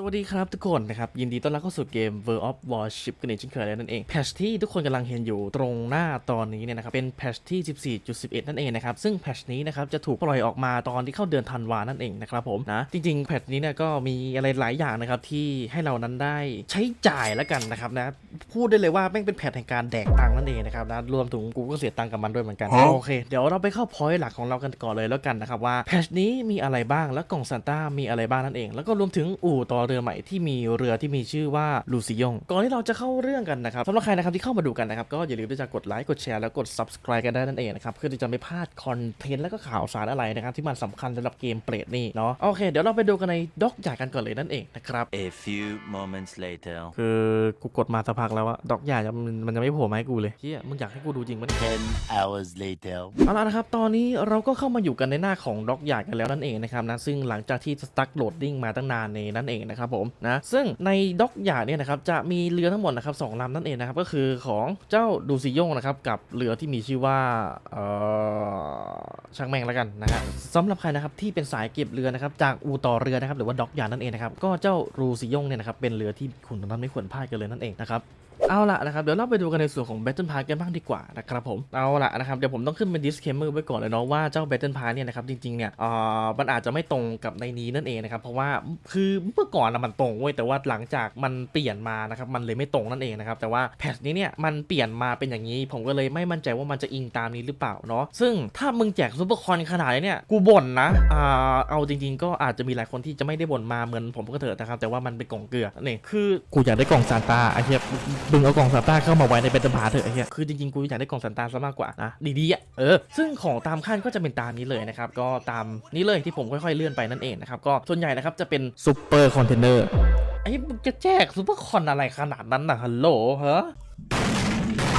สวัสดีครับทุกคนนะครับ ยินดีต้อนรับเข้าสู่เกม World of Warship กันอีกเช่นเคยแล้วนั่นเองแพทชที่ทุกคนกำลังเห็นอยู่ตรงหน้าตอนนี้เนี่ยนะครับ เป็นแพทชที่ 14.11 นั่นเองนะครับ ซึ่งแพทชนี้นะครับจะถูกปล่อยออกมาตอนที่เข้าเดือนธันวานั่นเองนะครับผมนะ จริงๆ แพทชนี้เนี่ยก็มีอะไรหลายอย่างนะครับ ที่ให้เรานั้นได้ใช้จ่ายแล้วกันนะครับนะ พูดได้เลยว่าแม่งเป็นแพทชแห่งการแดกตังค์นั่นเองนะครับนะรวมถึงกูก็เสียตังค์กับมันด้วยเหมือนกันโอเคเดี๋ยวเราไปเข้าพอยต์หลักของเรากันก่อนเลยแล้วกันนะครับว่าแพทชนี้มีอะไรบ้างแล้วกล่องซานต้ามีอะไรบ้างนั่นเอง แล้วก็รวมถึงอู่ต่อเรือใหม่ที่มีเรือที่มีชื่อว่าลูซิยงก่อนที่เราจะเข้าเรื่องกันนะครับสำหรับใครนะครับที่เข้ามาดูกันนะครับก็อย่าลืมที่จะกดไลค์กดแชร์แล้วกด subscribe กันได้นั่นเองนะครับเพื่อที่จะไม่พลาดคอนเทนต์และก็ข่าวสารอะไรนะครับที่มันสำคัญสำหรับเกมเปรตนี่เนาะโอเคเดี๋ยวเราไปดูกันในด็อกใหญ่กันก่อนเลยนั่นเองนะครับ A few moments later. คือกูกดมาสักพักแล้วอะด็อกใหญ่มันมันจะไม่โผล่มาให้กูเลยเฮียมึงอยากให้กูดูจริงมั้ย Ten hours later. เอาละนะครับตอนนี้เราก็เข้ามาอยู่กันในหน้าของด็อกใหญ่กันแล้วนั่นเองนะครับนะซึ่งหลังจากที่สตั๊กโหลดดิ้งมาตั้งนานในนั่นเองนะครับผมนะซึ่งในด็อกใหญ่เนี่ยนะครับจะมีเรือทั้งหมดนะครับสองลำนั่นเองนะครับก็คือของเจ้าดูซิโยงนะครับกับเรือที่มีชื่อว่าเอ่อช่างแมงแล้วกันนะฮะสำหรับใครนะครับที่เป็นสายเก็บเรือนะครับจากอู่ต่อเรือนะครับหรือว่าด็อกใหญ่นั่นเองนะครับก็เจ้ารูซิโยงเนี่ยนะครับเป็นเรือที่คุณนั้นไม่ควรพลาดกันเลยนั่นเองนะครับ เอาละนะครับเดี๋ยวเราไปดูกันในส่วนของ Battle Pass กันบ้างดีกว่านะครับผมเอาละนะครับเดี๋ยวผมต้องขึ้นเป็น disclaimer ไว้ก่อนเลยเนาะว่าเจ้า Battle Pass เนี่ยนะครับจริงๆเนี่ยเอ่อมันอาจจะไม่ตรงกับในนี้นั่นเองนะครับเพราะว่าคือเมื่อก่อนนะมันตรงเว้ยแต่ว่าหลังจากมันเปลี่ยนมานะครับมันเลยไม่ตรงนั่นเองนะครับแต่ว่าแพทนี้เนี่ยมันเปลี่ยนมาเป็นอย่างนี้ ผมก็เลยไม่มั่นใจว่ามันจะอิงตามนี้หรือเปล่าเนาะซึ่งถ้ามึงแจกซูเปอร์คอนขนาดนี้เนี่ยกูบ่นนะอ่าเอาจริง ๆ ก็อาจจะมีหลายคนที่จะไม่ได้บ่นมาเหมือนผมก็เถอะนะครับแต่ว่ามันเป็นกล่องเกลือนั่คือกูอยากได้กล่องซานตาไอ้เหี้ยมึงเอากล่องซานต้าเข้ามาไว้ในเป็นตำพาเถอะไอ้เหี้ยคือจริงๆกูอยากได้กล่องซานต้าซะมากกว่านะดีๆอะเออซึ่งของตามขั้นก็จะเป็นตามนี้เลยนะครับก็ตามนี้เลยที่ผมค่อยๆเลื่อนไปนั่นเองนะครับก็ส่วนใหญ่นะครับจะเป็นซุปเปอร์คอนเทนเนอร์ไอ้มึงจะแจกซุปเปอร์คอนอะไรขนาดนั้นนะฮัลโหลฮะ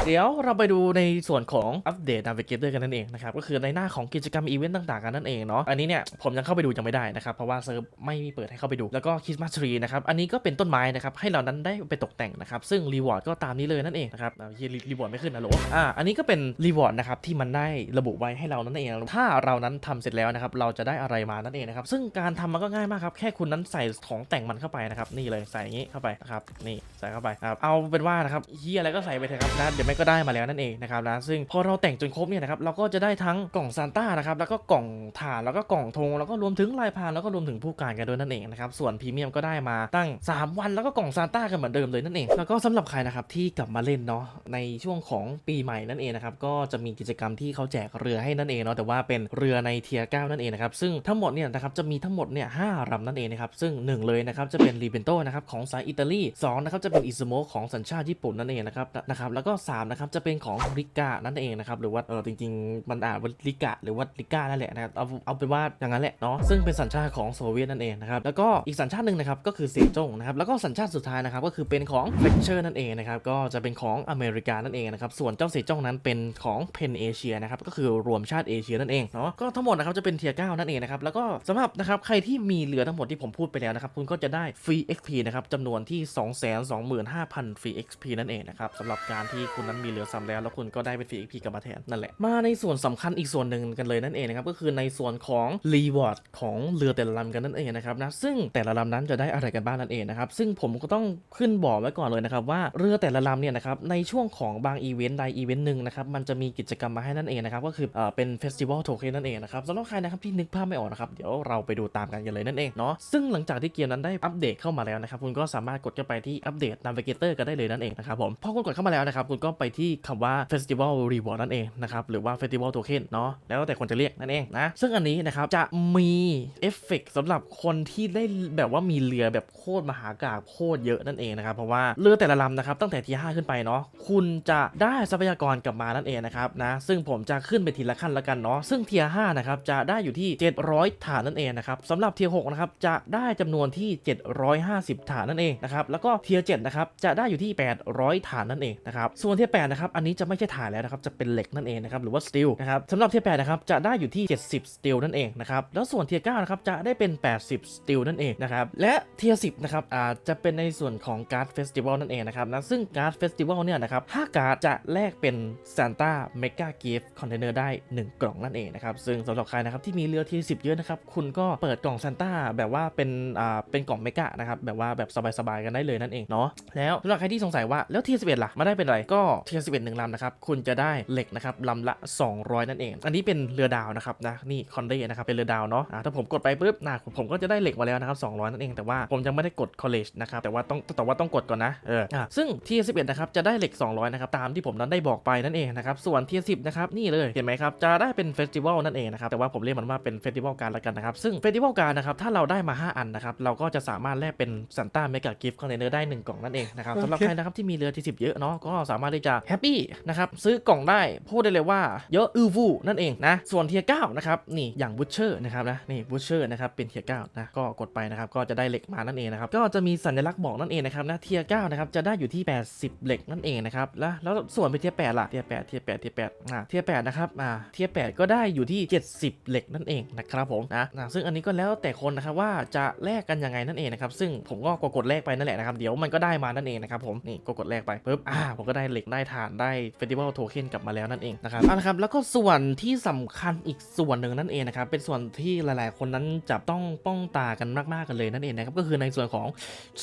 เดี๋ยวเราไปดูในส่วนของอัปเดต Navigator กันนั่นเองนะครับก็คือในหน้าของกิจกรรมอีเวนต์ต่างๆกันนั่นเองเนาะอันนี้เนี่ยผมยังเข้าไปดูยังไม่ได้นะครับเพราะว่าเซิร์ฟไม่มีเปิดให้เข้าไปดูแล้วก็คริสต์มาสทรีนะครับอันนี้ก็เป็นต้นไม้นะครับให้เรานั้นได้ไปตกแต่งนะครับซึ่งรีวอร์ดก็ตามนี้เลยนั่นเองนะครับเฮียรีวอร์ดไม่ขึ้นนะโหลอ่าอันนี้ก็เป็นรีวอร์ดนะครับที่มันได้ระบุไว้ให้เรานั่นเอง ถ้าเรานั้นทำเสร็จแล้วนะครับเราจะได้อะไรมานั่นเองนะครับซึ่งการทำมันก็ง่ายมากครับแค่คุณนั้นใส่ของแต่งมันเข้าไปนะครับนี่เลยใส่อย่างนี้เข้าไปนะครับนี่ใส่เข้าไปครับเอาเป็นว่านะครับเฮียอะไรก็ใส่ไปเถอะครับนะเดี๋ยวไม่ก็ได้มาแล้วนั่นเองนะครับนะซึ่งพอเราแต่งจนครบเนี่ยนะครับเราก็จะได้ทั้งกล่องซานต้านะครับแล้วก็กล่องถานแล้วก็กล่องธงแล้วก็รวมถึงลายพางแล้วก็รวมถึงผู้การกันด้วยนั่นเองนะครับส่วนพรีเมียมก็ได้มาตั้ง 3 วันแล้วก็กล่องซานต้ากันเหมือนเดิมเลยนั่นเอง แล้วก็สำหรับใครนะครับที่กลับมาเล่นเนาะในช่วงของปีใหม่นั่นเองนะครับก็จะมีกิจกรรมที่เขาแจกเรือให้นั่นเองเนาะแต่ว่าเป็นเรือในเทียร์เก้านั่นเองนะครับซึ่งทั้งหมดเนี่ยนะครับจะมีทั้งหมดเนี่ยห้าลำนั่นเองนะครับซึ่งหนึ่งเลยนะครับจะเป็นรีเบนโตนะครับของสายอิตาลีสองนะครับจะเป็นอิซโมของสัญชาติญี่ปุ่นนั่นเองนะครับนะครับแล้วก็สามนะครับจะเป็นของริกานั่นเองนะครับหรือว่าเออจริงๆมันอ่านว่าริกาหรือว่าริกานั่นแหละนะครับเอาเอาเป็นว่าอย่างนั้นแหละเนาะซึ่งเป็นสัญชาติของโซเวียตนั่นเองนะครับแล้วก็อีกสัญชาติหนึ่งนะครับก็คือเซจงนะครับแล้วก็สัญชาติสุดท้ายนะครับก็คือเป็นของเฟเชอร์นั่นเองนะครับก็จะเป็นของอเมริกานั่นเองนะครับส่วนเจ้าเซจงนั้นเป็นของเพนเอเชียนะครับก็คือรวมชาติเอเชียนั่นเองเนาะก็ทั้งหมดนะครับจะเป็นเทียร์เก้านั่นเองนะครับแล้วก็สำหรับนะครับใครที่มีเรือทั้งหมดที่ผมพูดไปแล้วนะครับคุณก็จะได้ฟรี XP นะครับจำนวนที่ 2 2 5 0 0 0ฟรี XP นั่นเองนะครับสำหรับการที่คุณนั้นมีเรือซ้ำแล้วแล้วคุณก็ได้เป็นฟรี XP กลับมาแทนนั่นแหละมาในส่วนสำคัญอีกส่วนหนึ่งกันเลยนั่นเองนะครับก็คือในส่วนของรีวอร์ดของเรือแต่ละลำกันนั่นเองนะครับนะซึ่งแต่ละลำนั้นจะได้อะไรกันบ้างนั่นเองนะครับซึ่งผมก็ต้องขึ้นบอกไว้ก่อนเลยนะครับว่าเรือแต่ละลำเนี่ยนะครับในช่วงของบางอีเวนต์ใดอีเวนต์หนึ่งนะครับมันจะมีกิจกรรมมาให้นั่นเองนะครับก็คือเอ่อเป็นเฟสติวัลโทเค็นนั่นเองนะครับสำหรับใครนะครับที่นึกภาพไม่ออกนะครับเดี๋ยวเราไปดูตามกันกันเลยนั่นเองเนาะซึ่งหลังจากที่เกมนั้นได้อัปเดตเข้ามาแล้วนะครับคุณก็สามารถกดเข้าไปที่อัปเดต Navigator กันได้เลยนั่นเองนะครับผมพอคุณกดเข้ามาแล้วนะครับคุณก็ไปที่คำว่า Festival Reward นั่นเองนะครับ หรือว่า Festival Token เนาะแล้วแต่คนจะเรียกนั่นเองนะ ซึ่งอันนี้นะครับ จะมีเอฟเฟกต์สำหรับคนที่ได้แบบว่ามีเรือแบบโคตรมหากาบโคตรเยอะนั่นเองนะครับ เพราะว่าเรือแต่ละลำนะครับ ตั้งแต่ที5ขึ้นไปเนาะคุณจะได้ทรัพยากรกลับมานั่นเองนะครับนะซึ่งผมจะขึ้นไปทีละขั้นละกันเนาะซึ่งเทีย5นะครับจะได้อยู่ที่ 700 ฐานนั่นเองนะครับสำหรับเทีย6นะครับจะได้จำนวนที่ 750 ฐานนั่นเองนะครับแล้วก็เทีย7นะครับจะได้อยู่ที่ 800 ฐานนั่นเองนะครับส่วนเทียยร์8นะครับอันนี้จะไม่ใช่ถ่านแล้วนะครับจะเป็นเหล็กนั่นเองนะครับหรือว่าสตีลนะครับสำหรับเทียร์8นะครับจะได้อยู่ที่ 70สตีลนั่นเองนะครับแล้วส่วนเทียร์9นะครับจะได้เป็น 80สตีลนั่นเองนะครับและเทียร์10นะครับอาจจะเป็นในส่วนของการ์ดเฟสติวัลนั่นเองนะครับนะซึ่งการ์ดเฟสติวัลเนี่ยนะครับ5การ์ดจะแลกเป็นซานต้าเมกากิฟต์คอนเทนเนอร์ได้ 1 กล่องนั่นเองนะครับซึ่งสำหรับใครนะครับที่มีเรือเที่10เยอะนะครับคุณก็เปิดกล่องซานต้าแบบว่าเป็นอ่าเป็นกล่องเมกะนะครับแบบว่าแบบสบายๆกันได้เลยนั่นเองเนาะแล้วสำหรับใครที่สงสัยว่าแล้วเทียร์11ล่ะมาได้เป็นอะไรก็เทียร์11หนึ่งลำนะครับคุณจะได้เหล็กนะครับลำละ 200 นั่นเอง อันนี้เป็นเรือดาวนะครับนะนี่คอนเดนะครับเป็นเรือดาวเนาะอ่าถ้าผมกดไปปุ๊บนะผมก็จะได้เหล็กมาแล้วนะครับ200 นั่นเองแต่ว่าผมยังไม่ได้กด college นะครับแต่ว่าต้องแต่ว่าต้องกดก่อนนะเอออ่าซึ่งเทียร์11นะครับจะได้เหล็ก 200นะครับตามที่ผมนั้นได้บอกไปนั่นเองนะครับส่วนเทียร์10นะครับนี่เลยเห็นไหมครับจะได้เป็นเฟสติวัลนั่นเองนะครับแต่ว่าผมเรียกมันว่าเป็นเฟสติวัลการละกันนะครับซึ่งเฟสติวัลการนะครับถ้าเราได้มา 5 อันนะครับเราก็จะสามารถแลกเป็นซันต้าเมกากิฟต์คอนเทนเนอร์ได้ 1 กล่องนั่นเองนะครับสำหรับใครนะครับที่มีเรือที่10เยอะเนาะก็สามารถที่จะแฮปปี้นะครับซื้อกล่องได้พูดได้เลยว่าเยอะอือฟูนั่นเองนะส่วนเทียร์9นะครับนี่อย่างบูชเชอร์นะครับนะนี่บูชเชอร์นะครับเป็นเทียร์9นะก็กดไปนะครับก็จะได้เหล็กมานั่นเองนะครับก็จะมีสัญลักษณ์บอกนั่นเองนะครับนะเทียร์9นะครับจะได้อยู่ที่ 80 เหล็กนั่นเองนะครับแล้วแล้วส่วนเป็นเทียร์8ล่ะเทียร์8เทียร์8เทียร์8อ่าเทียร์8นะครับอ่าเทียร์8ก็ได้อยู่ที่ 70 เหล็กนั่นเองนะครับผมนะนะซึ่งอันนี้ก็แล้วแต่คนนะครับว่าจะแลกกันยังไงนั่นเองนะครับซึ่งผมก็กดแลกไปนั่นแหละนะครับเดี๋ยวมันก็ได้มานั่นเองนะครับผมนี่ก็กดแลกไปปุ๊บอ่าผมก็ได้เหล็กได้ฐานได้เฟสติวัลโทเค็นกลับมาแล้วนั่นเองนะครับเอาละครับแล้วก็ส่วนที่สำคัญอีกส่วนหนึ่งนั่นเองนะครับเป็นส่วนที่หลายๆ คนนั้นจะต้องป้องตากันมากๆกันเลยนั่นเองนะครับก็คือในส่วนของ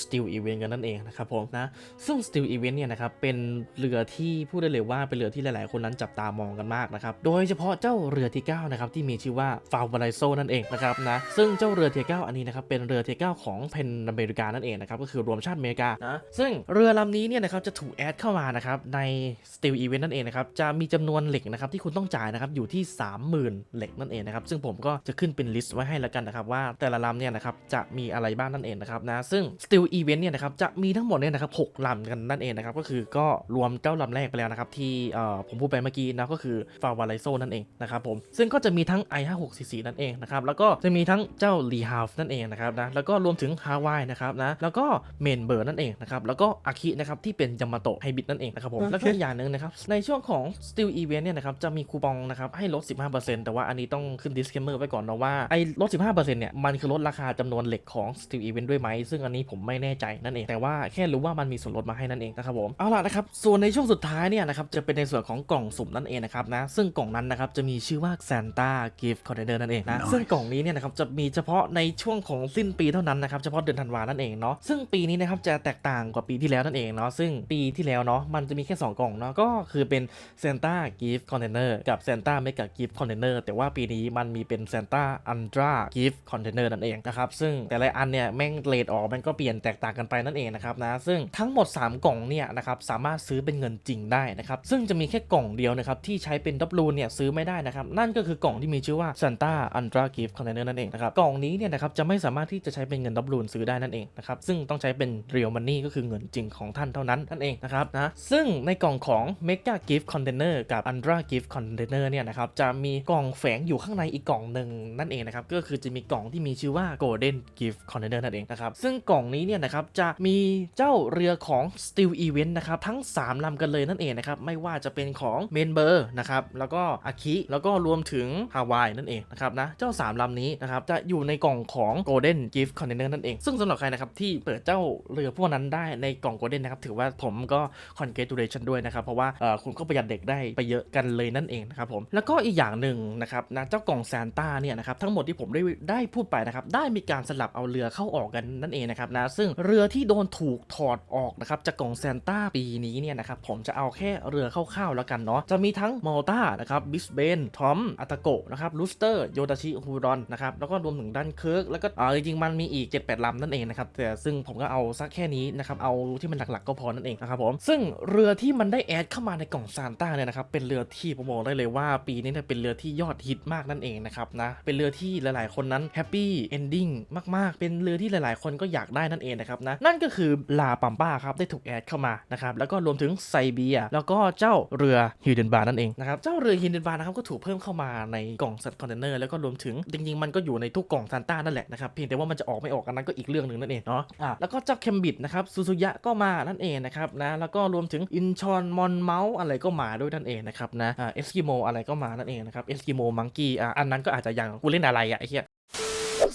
Steel Event กันนั่นเองนะครับผมนะซึ่ง Steel Event เนี่ยนะครับเป็นเรือที่พูดได้เลยว่าเป็นเรือที่หลายๆ คนนั้นจับตามองกันมากนะครับโดยเฉพาะเจ้าเรือที่9นะครับที่มีชื่อว่า f a l v a l i z o นั่นเองนะครับนะซึ่งเจ้าเรือเทีย9อันนี้นะครับเป็นเรือเทีย9ของเพนอเมริกานั่นเองนะครับก็คือรวมชาติอเมริกานะซึ่งเรือลำนี้เนี่ยนะครับจะถูกแอดเข้ามานะครับใน Steel Event นั่นเองนะครับจะมีจำนวนเหล็กนะครับที่คุณต้องจ่ายนะครับอยู่ที่ 30,000 เหล็กนั่นเองนะครับซึ่งผมก็จะขึ้นเป็นลิสต์ไว้ให้แล้วกันนะครับว่าแต่ละลำเนี่ยนะครับจะมีอะไรบ้างนั่นเองนะครับนะซึ่ง Steel Event เนี่ยนะครับจะมีทั้งหมดเนี่ยนะครับ6ลำกันนั่นเองนะครับก็คือก็รวมเจ้าลำแรกไปแล้วนะครับที่เอ่อผมพูดไปเมื่อกี้นะก็คือ f a v a l i z o นั่นเองนะครับผมซึ่งก็จะมีทั้ง i56cc นั่นเองนะครับแล้วก็จะมีทั้งเจ้า l e h a l f นั่นเองนะครับนะแล้วก็รวมถึง Hawaii นะครับนะแล้วก็ Main b i r นั่นเองนะครับแล้วก็อาคินะครับที่เป็นยามาโตะไฮบิดนั่นเองนะครับผมแล้วก็อีกอย่างหนึ่งนะครับ ในช่วงของ Steel Event เนี่ยนะครับ จะมีคูปองนะครับ ให้ลด 15%แต่ว่าอันนี้ต้องขึ้น disclaimer ไว้ก่อนนะว่า ไอ้ลด 15%เนี่ย มันคือลดราคาจำนวนเหล็กของ Steel Event ด้วยไหม ซึ่งอันนี้ผมไม่แน่ใจนั่นเอง แต่ว่าแค่รู้ว่ามันมีส่วนลดมาให้นั่นเองนะครับผม เอาล่ะนะครับ ส่วนในช่วงสุดท้ายเนี่ยนะครับ จะเป็นในส่วนของกล่องสุ่มนั่นเองนะครับนะ ซึ่งกล่องนั้นนะครับ จะมีชื่อว่า Santa Gift Container นั่นเองนะ ซึ่งกล่องนี้เนี่ยนะครับ จะมีเฉพาะในช่วงของสิ้นปีเท่านั้นนะครับ เฉพาะเดือนธันวานั่นเองเนาะ ซึ่งปีนี้นะครับจะแตกต่างกว่าปีที่แล้วนั่นเองเนาะซึ่งปีที่แล้วเนาะมันจะมีแค่ค่2กล่องเนาะก็คือเป็น Santa Gift Container กับ Santa Mega Gift Container แต่ว่าปีนี้มันมีเป็น Santa Andra Gift Container นั่นเองนะครับ ซึ่งแต่ละอันเนี่ยแม่งเลทออกมันก็เปลี่ยนแตกต่างกันไปนั่นเองนะครับนะ ซึ่งทั้งหมด 3 กล่องเนี่ยนะครับสามารถซื้อเป็นเงินจริงได้นะครับ ซึ่งจะมีแค่กล่องเดียวนะครับที่ใช้เป็นดับลูนเนี่ยซื้อไม่ได้นะครับ นั่นก็คือกล่องที่มีชื่อว่า Santa Andra Gift Container นั่นเองนะครับ กล่องนี้เนี่ยนะครับจะไม่สามารถที่จะใช้เป็นเงินดับลูนซื้อได้นั่นเองนะครับ ซึ่งต้องใช้เป็น real money ก็คือเงินจริงของท่านเท่านั้นนั่นเองนะครับนะ ซึ่งในกล่องของ Mega Gift Container กับ Andra Gift Container เนี่ยนะครับจะมีกล่องแฝงอยู่ข้างในอีกกล่องหนึ่งนั่นเองนะครับก็คือจะมีกล่องที่มีชื่อว่า Golden Gift Container นั่นเองนะครับซึ่งกล่องนี้เนี่ยนะครับจะมีเจ้าเรือของ Steel Event นะครับทั้ง 3ลำกันเลยนั่นเองนะครับไม่ว่าจะเป็นของ m a n b e r นะครับแล้วก็อาคิแล้วก็รวมถึง Hawaii นั่นเองนะครับนะเจ้า 3ลำนี้นะครับจะอยู่ในกล่องของ Golden Gift Container นั่นเอง ซึ่งสำหรับใครนะครับที่เปิดเจ้าเรือพวกนั้นได้ในกล่อง Golden นะครับถือว่าผมก็ congratulation ด้วยนะครับ เพราะว่าคุณก็ประหยัดเด็กได้ไปเยอะกันเลยนั่นเองนะครับผมแล้วก็อีกอย่างหนึ่งนะครับนะเจ้ากล่องซานต้าเนี่ยนะครับทั้งหมดที่ผมได้ได้พูดไปนะครับได้มีการสลับเอาเรือเข้าออกกันนั่นเองนะครับนะซึ่งเรือที่โดนถูกถอดออกนะครับจากกล่องซานต้าปีนี้เนี่ยนะครับผมจะเอาแค่เรือคร่าวๆแล้วกันเนาะจะมีทั้งมอลตานะครับบิสเบนทอมอัตโกนะครับลูสเตอร์โยดาชิฮูรอนนะครับแล้วก็รวมถึงดันเคิร์กแล้วก็เออจริงๆมันมีอีก 7-8ลำนั่นเองนะครับแต่ซึ่งผมก็เอาสักแค่นี้นะครับเอาที่มันหลักๆก็พอนั่นเองนะครับผมซึ่งเรือทีที่มันได้แอดเข้ามาในกล่องซานต้าเนี่ยนะครับเป็นเรือที่ผมบอกได้เลยว่าปีนี้เนี่ยเป็นเรือที่ยอดฮิตมากนั่นเองนะครับนะเป็นเรือที่หลายๆ คนนั้นแฮปปี้เอนดิ้งมากๆ เป็นเรือที่หลายๆ คนก็อยากได้นั่นเองนะครับนะนั่นก็คือลาปัมป้าครับได้ถูกแอดเข้ามานะครับแล้วก็รวมถึงไซเบีย แล้วก็เจ้าเรือฮิวเดนบาร์นั่นเองนะครับเจ้าเรือฮิวเดนบาร์นะครับก็ถูกเพิ่มเข้ามาในกล่องซัตคอนเทนเนอร์แล้วก็รวมถึงจริงๆมันก็อยู่ในทุกกล่องซานต้านั่นแหละนะครับเพียงแต่ว่ามันจะออกไม่ออกอันนั้นก็อีกเรื่องหนึ่งนั่นเองเนาะอะแล้วก็เจ้าเคมบิดนะครับซูซูยะก็มานั่นเองนะครับนะแล้วก็รวมถึงอินชอนมอนเมาส์อะไรก็มาด้วยนั่นเองนะครับนะอ่าเอสกิโมอะไรก็มานั่นเองนะครับเอสกิโมมังกี้อันนั้นก็อาจจะยังกูเล่นอะไรอะไอ้เหี้ย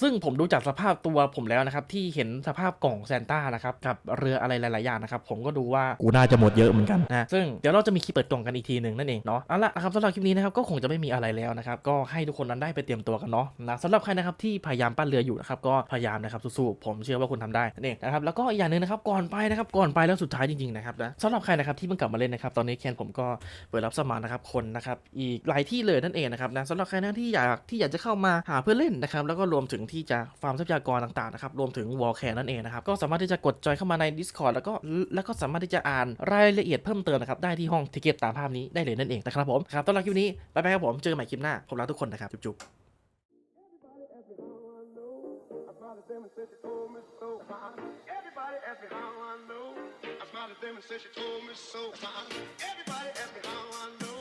ซึ่งผมดูจากสภาพตัวผมแล้วนะครับ ที่เห็นสภาพกล่องแซนต้านะครับกับเรืออะไรหลายๆอย่างนะครับ ผมก็ดูว่ากูน่าจะหมดเยอะเหมือนกันนะซึ่งเดี๋ยวเราจะมีคลิปเปิดกล่องกันอีกทีหนึ่งนั่นเองเนาะเอาละนะครับสำหรับคลิปนี้นะครับก็คงจะไม่มีอะไรแล้วนะครับก็ให้ทุกคนนั้นได้ไปเตรียมตัวกันเนาะนะสำหรับใครนะครับที่พยายามปั้นเรืออยู่นะครับก็พยายามนะครับสู้ๆผมเชื่อว่าคุณทำได้นั่นเองนะครับแล้วก็อีกอย่างหนึ่งนะครับก่อนไปนะครับก่อนไปแล้วสุดท้ายจริงๆนะครับนะสำหรับใครนะครับที่เพิ่งกลับมาเล่นนะครับตอนนี้แคนผมก็เปิดรับสมัครนะครับคนนะครับอีกหลายที่เลยนั่นเองนะครับนะสำหรับใครนะที่อยากที่อยากจะเข้ามาหาเพื่อนเล่นนะครับแล้วก็รวมถึงที่จะฟาร์มทรัพยากรต่างๆนะครับรวมถึงวอลแคนนั่นเองนะครับก็สามารถที่จะกดจอยเข้ามาใน Discord แล้วก็แล้วก็สามารถที่จะอ่านรายละเอียดเพิ่มเติมนะครับได้ที่ห้องทิเก็ตตามภาพนี้ได้เลยนั่นเองนะครับผมครับตอนรับคลิปนี้ไปไปครับผมเจอกันใหม่คลิปหน้าผมรักทุกคนนะครับจุ๊บๆ Everybody ask me how I know. I smiled at them and said she told me so. Everybody ask me how I know.